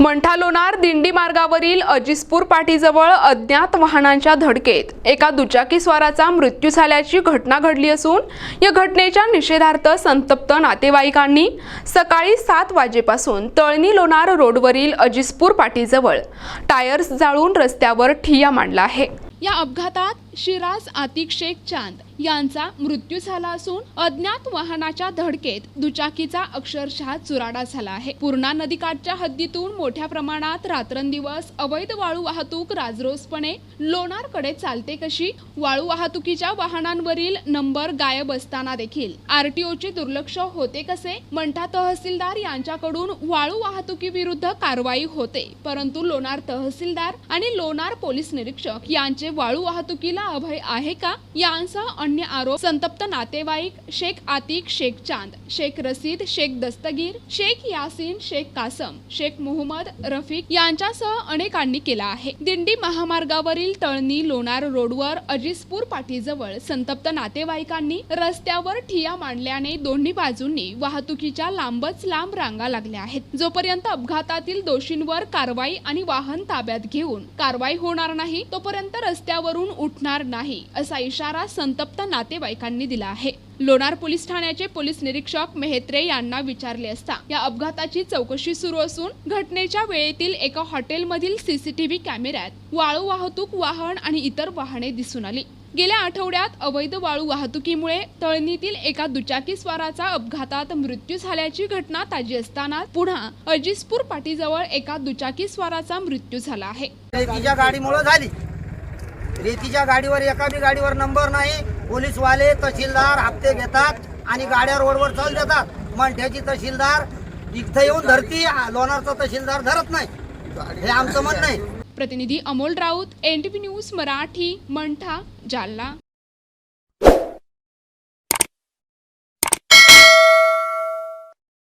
मंठा लोणार दिंडी मार्गावरील अजिसपूर पाटीजवळ अज्ञात वाहनांच्या धडकेत एका दुचाकीस्वाराचा मृत्यू झाल्याची घटना घडली असून या घटनेच्या निषेधार्थ संतप्त नातेवाईकांनी सकाळी सात वाजेपासून तळणी लोणार रोडवरील अजिसपूर पाटीजवळ टायर्स जाळून रस्त्यावर ठिय्या मांडला आहे. या अपघातात शिराज आतिक शेख चांद यांचा मृत्यू झाला असून अज्ञात वाहनाच्या धडकेत दुचाकीचा अक्षरशः चुराडा झाला आहे. पूर्णा नदीकाठच्या हद्दीतून मोठ्या प्रमाणात रात्रंदिवस अवैध वाळू वाहतूक राजरोसपणे लोणारकडे चालते कशी वाळू वाहतुकीच्या वाहनांवरील नंबर गायब असताना देखील. आरटीओचे दुर्लक्ष होते कसे? मंठा तहसीलदार यांच्याकडून वाळू वाहतुकीविरुद्ध कारवाई होते. परंतु लोणार तहसीलदार आणि लोणार पोलीस निरीक्षक यांचे वाळू वाहतुकीला अभय आहे का? यांसह अन्य आरोप संतप्त नातेवाईक शेख आतिक शेख चांद शेख रसीद शेख दस्तगीर शेख यासीन शेख कासम शेख मोहम्मद रफिक यांच्यासह अनेकांनी केला आहे. दिंडी महामार्गावरील तळणी लोणार रोडवर अजिजपूर पाठीजवळ संतप्त नातेवाईकांनी रस्त्यावर ठिया मांडल्याने दोन्ही बाजूंनी वाहतुकीच्या लांबच लांब रांगा लागल्या आहेत. जोपर्यंत अपघातातील दोषींवर कारवाई आणि वाहन ताब्यात घेऊन कारवाई होणार नाही तोपर्यंत रस्त्यावरून उठणार नाही असा इशारा संतप्त नातेवाईकांनी दिला आहे. लोणार पोलीस ठाण्याचे पोलीस निरीक्षक मेहत्रे यांना विचारले असता या अपघाताची चौकशी सुरू असून घटनेच्या वेळेतील एका हॉटेलमधील सीसीटीव्ही कॅमेऱ्यात वाळू वाहतूक वाहन आणि इतर वाहने दिसून आली. गेल्या आठवड्यात अवैध वाळू वाहतुकीमुळे तळणीतील एका दुचाकी स्वाराचा अपघातात मृत्यू झाल्याची घटना ताजी असताना पुन्हा अजिसपूर पाटीजवळ एका दुचाकी स्वाराचा मृत्यू झाला आहे. रेतीच्या झाली. रेतीच्या गाडीवर एका बी गाडीवर नंबर नाही. पोलीसवाले तहसीलदार हप्ते घेतात आणि गाड्या रोडवर चाल देतात. मंठ्याची तहसीलदार इथं येऊन धरती लोणारचा तहसीलदार धरत नाही. हे आमचं म्हणणं आहे. प्रतिनिधी अमोल राऊत एनटीव्ही न्यूज मराठी मंठा जालना.